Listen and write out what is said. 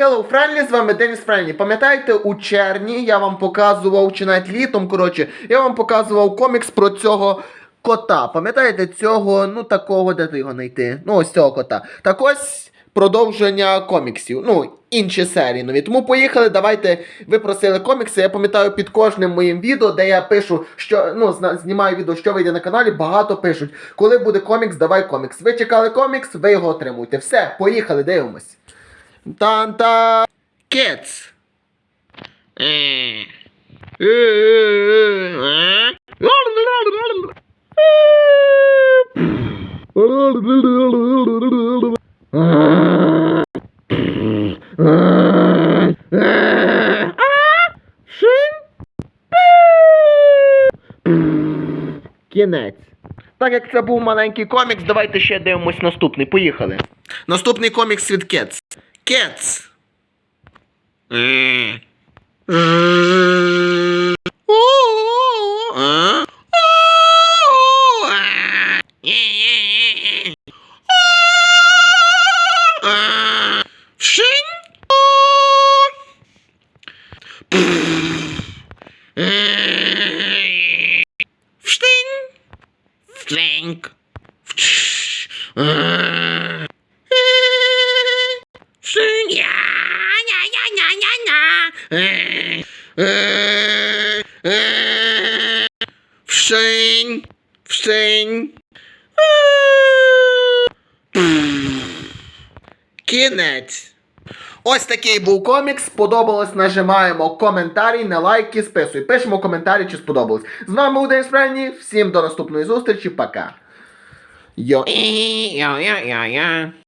Hello Friendly, з вами Деніс Френлі. Пам'ятаєте, у червні я вам показував, чи навіть літом, коротше, я вам показував комікс про цього кота. Пам'ятаєте цього, ну такого, де ти його знайти? Ну, ось цього кота. Так ось продовження коміксів. Ну, інші серії нові. Тому поїхали, давайте. Ви просили комікси. Я пам'ятаю під кожним моїм відео, де я пишу, що ну, знімаю відео, що вийде на каналі, багато пишуть. Коли буде комікс, давай комікс. Ви чекали комікс, ви його отримуєте. Все, поїхали, дивимось. Танта Kids. Кінець. Так як це був маленький комікс, давайте ще дивимось наступний. Поїхали. Наступний комікс від Cats. cats. Shing! Sting! Вштинь. Вштинь. Кінець. Ось такий був комікс. Сподобалось, нажимаємо коментарі, на лайки, списуй. Пишемо коментарі, чи сподобалось. З вами був День Справні. Всім до наступної зустрічі. Пока. Йо.